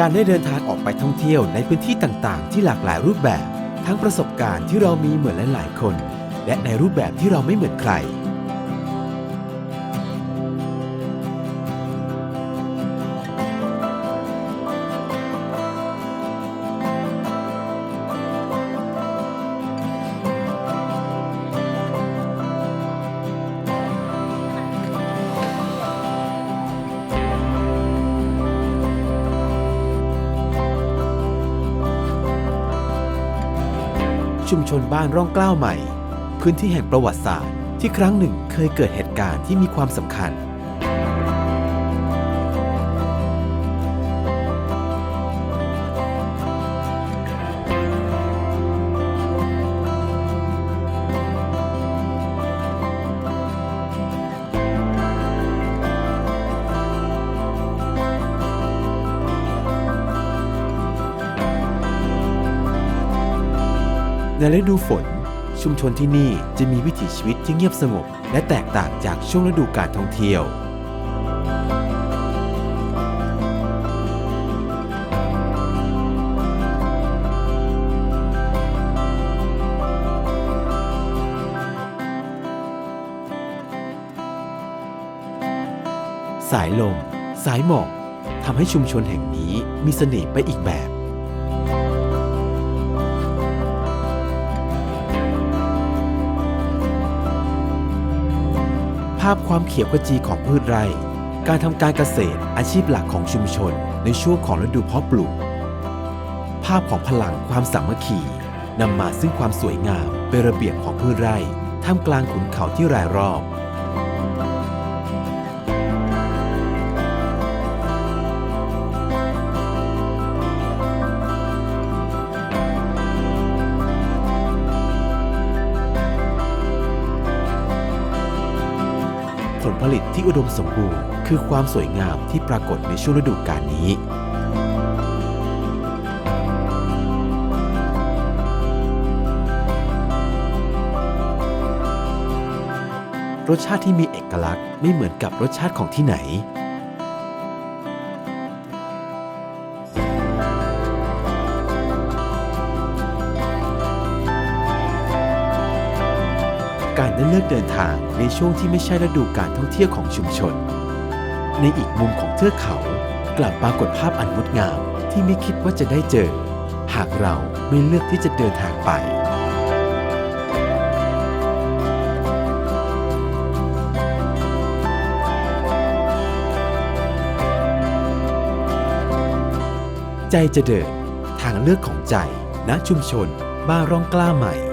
การได้เดินทางออกไปท่องเที่ยวในพื้นที่ต่างๆ ที่หลากหลายรูปแบบ ทั้งประสบการณ์ที่เรามีเหมือนหลายๆคน และในรูปแบบที่เราไม่เหมือนใคร ชุมชนบ้านร่องกล้าวใหม่ พื้นที่แห่งประวัติศาสตร์ที่ครั้งหนึ่งเคยเกิดเหตุการณ์ที่มีความสำคัญ ในฤดูฝน ชุมชนที่นี่จะมีวิถีชีวิตที่เงียบสงบ และแตกต่างจากช่วงฤดูการท่องเที่ยวสายลม สายหมอกทำให้ชุมชนแห่งนี้มีเสน่ห์ไปอีกแบบ ภาพความเขียวขจีของพืชไร่ การทำการเกษตรอาชีพหลักของชุมชนในช่วงของฤดูเพาะปลูก ภาพของพลังความสามัคคีนำมาซึ่งความสวยงามเป็นระเบียบของพืชไร่ท่ามกลางขุนเขาที่รายรอบ ผลผลิตที่อุดมสมบูรณ์ คือความสวยงามที่ปรากฏในช่วงฤดูกาลนี้ รสชาติที่มีเอกลักษณ์ไม่เหมือนกับรสชาติของที่ไหน การได้เลือกเดินทางในช่วงที่ไม่ใช่ฤดูการท่องเที่ยวของชุมชน ในอีกมุมของเทือกเขา กลับปรากฏภาพอันงดงามที่ไม่คิดว่าจะได้เจอ หากเราไม่เลือกที่จะเดินทางไปใจจะเดิน ทางเลือกของใจณชุมชน บ้านร่องกล้าใหม่